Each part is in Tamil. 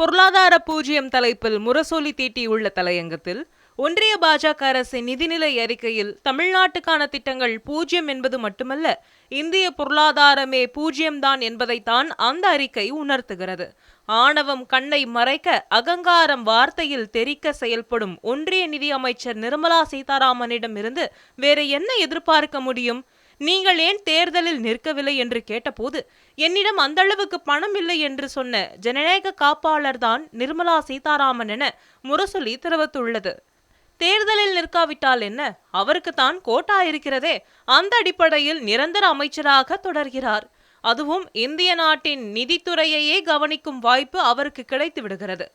பொருளாதார பூஜ்யம் தலைப்பில் முரசொலி தீட்டியுள்ள தலையங்கத்தில் ஒன்றிய பாஜக அரசின் நிதிநிலை அறிக்கையில் தமிழ்நாட்டுக்கான திட்டங்கள் பூஜ்யம் என்பது மட்டுமல்ல இந்திய பொருளாதாரமே பூஜ்ஜியம்தான் என்பதைத்தான் அந்த அறிக்கை உணர்த்துகிறது. ஆணவம் கண்ணை மறைக்க அகங்காரம் வார்த்தையில் தெரிக்க செயல்படும் ஒன்றிய நிதி அமைச்சர் நிர்மலா சீதாராமனிடம் இருந்து வேற என்ன எதிர்பார்க்க முடியும்? நீங்கள் ஏன் தேர்தலில் நிற்கவில்லை என்று கேட்டபோது என்னிடம் அந்த அளவுக்கு பணம் இல்லை என்று சொன்ன ஜனநாயக காப்பாளர் தான் நிர்மலா சீதாராமன் என முரசொலி தெரிவித்துள்ளது. தேர்தலில் நிற்காவிட்டால் என்ன? அவருக்கு தான் கோட்டா இருக்கிறதே. அந்த அடிப்படையில் நிரந்தர அமைச்சராக தொடர்கிறார். அதுவும் இந்திய நாட்டின் நிதித்துறையையே கவனிக்கும் வாய்ப்பு அவருக்கு கிடைத்து விடுகிறது.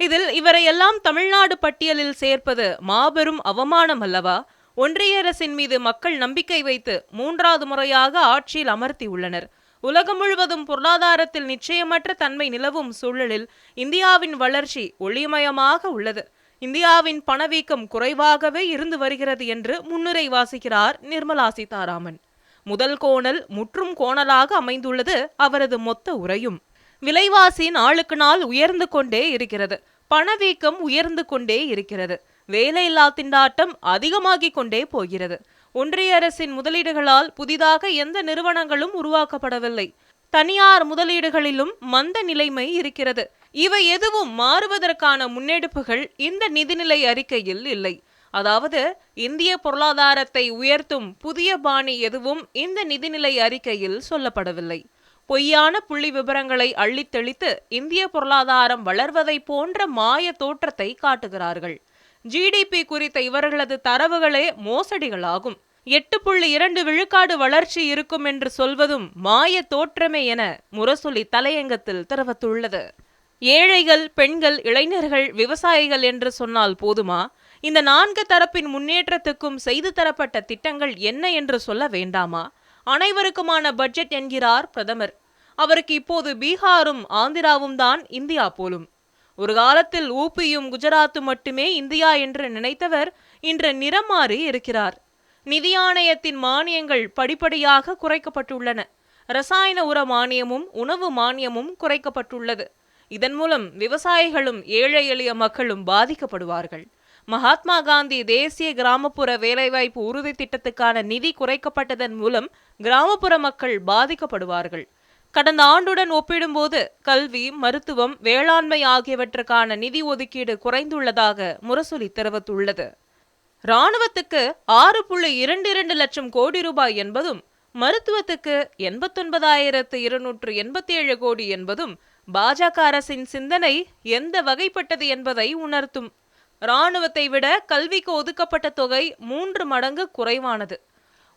இதில் இவரையெல்லாம் தமிழ்நாடு பட்டியலில் சேர்ப்பது மாபெரும் அவமானம் அல்லவா ஒன்றிய அரசின் மீது மக்கள் நம்பிக்கை வைத்து மூன்றாவது முறையாக ஆட்சியில் அமர்த்தியுள்ளனர் உலகம் முழுவதும் பொருளாதாரத்தில் நிச்சயமற்ற தன்மை நிலவும் சூழலில் இந்தியாவின் வளர்ச்சி ஒளிமயமாக உள்ளது. இந்தியாவின் பணவீக்கம் குறைவாகவே இருந்து வருகிறது என்று முன்னுரை வாசிக்கிறார் நிர்மலா சீதாராமன். முதல் கோணல் முற்றும் கோணலாக அமைந்துள்ளது அவரது மொத்த உரையும். விலைவாசி நாளுக்கு நாள் உயர்ந்து கொண்டே இருக்கிறது. பணவீக்கம் உயர்ந்து கொண்டே இருக்கிறது. வேலையில்லா திண்டாட்டம் அதிகமாகிக் கொண்டே போகிறது. ஒன்றிய அரசின் முதலீடுகளால் புதிதாக எந்த நிறுவனங்களும் உருவாக்கப்படவில்லை. தனியார் முதலீடுகளிலும் மந்த நிலைமை இருக்கிறது. இவை எதுவும் மாறுவதற்கான முன்னெடுப்புகள் இந்த நிதிநிலை அறிக்கையில் இல்லை. அதாவது இந்திய பொருளாதாரத்தை உயர்த்தும் புதிய பாணி எதுவும் இந்த நிதிநிலை அறிக்கையில் சொல்லப்படவில்லை. பொய்யான புள்ளி விவரங்களை அள்ளித்தெளித்து இந்திய பொருளாதாரம் வளர்வதை போன்ற மாய தோற்றத்தை காட்டுகிறார்கள். ஜிடிபி குறித்த இவர்களது தரவுகளே மோசடிகளாகும். எட்டு புள்ளி இரண்டு விழுக்காடு வளர்ச்சி இருக்கும் என்று சொல்வதும் மாய தோற்றமே என முரசொலி தலையங்கத்தில் தெரிவித்துள்ளது. ஏழைகள் பெண்கள் இளைஞர்கள் விவசாயிகள் என்று சொன்னால் போதுமா? இந்த நான்கு தரப்பின் முன்னேற்றத்துக்கும் செய்து தரப்பட்ட திட்டங்கள் என்ன என்று சொல்ல வேண்டாமா? அனைவருக்குமான பட்ஜெட் என்கிறார் பிரதமர். அவருக்கு இப்போது பீகாரும் ஆந்திராவும் தான் இந்தியா போலும். ஒரு காலத்தில் ஊபியும் குஜராத்தும் மட்டுமே இந்தியா என்று நினைத்தவர் இன்று நிறம் மாறி இருக்கிறார். நிதி ஆணையத்தின் மானியங்கள் படிப்படியாக குறைக்கப்பட்டுள்ளன. ரசாயன உர மானியமும் உணவு மானியமும் குறைக்கப்பட்டுள்ளது. இதன் மூலம் விவசாயிகளும் ஏழை எளிய மக்களும் பாதிக்கப்படுவார்கள். மகாத்மா காந்தி தேசிய கிராமப்புற வேலைவாய்ப்பு உறுதி திட்டத்துக்கான நிதி குறைக்கப்பட்டதன் மூலம் கிராமப்புற மக்கள் பாதிக்கப்படுவார்கள். கடந்த ஆண்டுடன் ஒப்பிடும்போது கல்வி மருத்துவம் வேளாண்மை ஆகியவற்றுக்கான நிதி ஒதுக்கீடு குறைந்துள்ளதாக முரசொலி தெரிவித்துள்ளது. இராணுவத்துக்கு ஆறு புள்ளி இரண்டு இரண்டு லட்சம் கோடி ரூபாய் என்பதும் மருத்துவத்துக்கு எண்பத்தொன்பதாயிரத்து இருநூற்று எண்பத்தி ஏழு கோடி என்பதும் பாஜக அரசின் சிந்தனை எந்த வகைப்பட்டது என்பதை உணர்த்தும். இராணுவத்தை விட கல்விக்கு ஒதுக்கப்பட்ட தொகை மூன்று மடங்கு குறைவானது.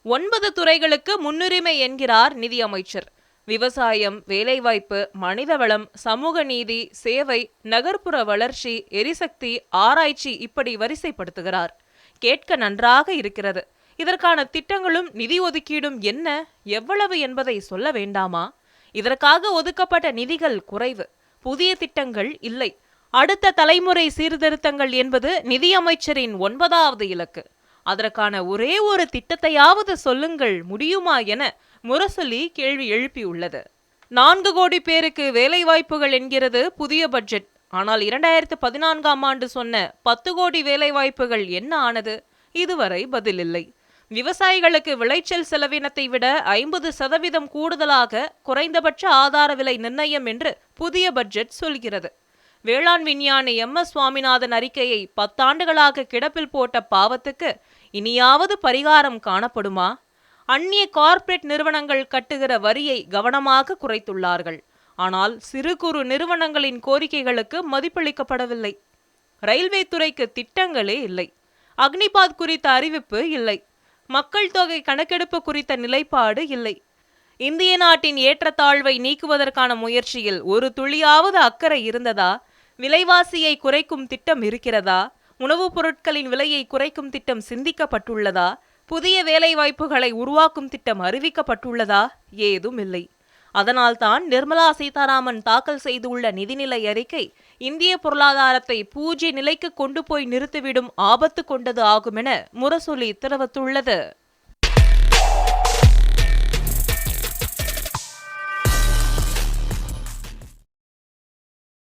ஒன்பது துறைகளுக்கு முன்னுரிமை என்கிறார் நிதியமைச்சர். விவசாயம் வேலைவாய்ப்பு மனிதவளம் சமூக நீதி சேவை நகர்ப்புற வளர்ச்சி எரிசக்தி ஆராய்ச்சி இப்படி வரிசைப்படுத்துகிறார். கேட்க நன்றாக இருக்கிறது. இதற்கான திட்டங்களும் நிதி ஒதுக்கீடும் என்ன எவ்வளவு என்பதை சொல்ல வேண்டாமா? இதற்காக ஒதுக்கப்பட்ட நிதிகள் குறைவு. புதிய திட்டங்கள் இல்லை. அடுத்த தலைமுறை சீர்திருத்தங்கள் என்பது நிதியமைச்சரின் ஒன்பதாவது இலக்கு. அதற்கான ஒரே ஒரு திட்டத்தையாவது சொல்லுங்கள் முடியுமா என முரசொலி கேள்வி எழுப்பியுள்ளது. நான்கு கோடி பேருக்கு வேலை வாய்ப்புகள் என்கிறது புதிய பட்ஜெட். ஆனால் இரண்டாயிரத்து பதினான்காம் ஆண்டு சொன்ன பத்து கோடி வேலைவாய்ப்புகள் என்ன ஆனது? இதுவரை பதிலில்லை. விவசாயிகளுக்கு விளைச்சல் செலவினத்தை விட ஐம்பது சதவீதம் கூடுதலாக குறைந்தபட்ச ஆதார விலை நிர்ணயம் என்று புதிய பட்ஜெட் சொல்கிறது. வேளாண் விஞ்ஞானி எம். எஸ். சுவாமிநாதன் அறிக்கையை பத்தாண்டுகளாக கிடப்பில் போட்ட பாவத்துக்கு இனியாவது பரிகாரம் காணப்படுமா? அந்நிய கார்ப்பரேட் நிறுவனங்கள் கட்டுகிற வரியை கவனமாக குறைத்துள்ளார்கள். ஆனால் சிறு குறு நிறுவனங்களின் கோரிக்கைகளுக்கு மதிப்பளிக்கப்படவில்லை. ரயில்வே துறைக்கு திட்டங்களே இல்லை. அக்னிபாத் குறித்த அறிவிப்பு இல்லை. மக்கள் தொகை கணக்கெடுப்பு குறித்த நிலைப்பாடு இல்லை. இந்திய நாட்டின் ஏற்றத்தாழ்வை நீக்குவதற்கான முயற்சியில் ஒரு துளியாவது அக்கறை இருந்ததா? விலைவாசியை குறைக்கும் திட்டம் இருக்கிறதா? உணவுப் பொருட்களின் விலையை குறைக்கும் திட்டம் சிந்திக்கப்பட்டுள்ளதா? புதிய வேலைவாய்ப்புகளை உருவாக்கும் திட்டம் அறிவிக்கப்பட்டுள்ளதா? ஏதும் இல்லை. அதனால்தான் நிர்மலா சீதாராமன் தாக்கல் செய்துள்ள நிதிநிலை அறிக்கை இந்திய பொருளாதாரத்தை பூஜ்ய நிலைக்கு கொண்டு போய் நிறுத்திவிடும் ஆபத்து கொண்டது ஆகுமென முரசொலி தெரிவித்துள்ளது.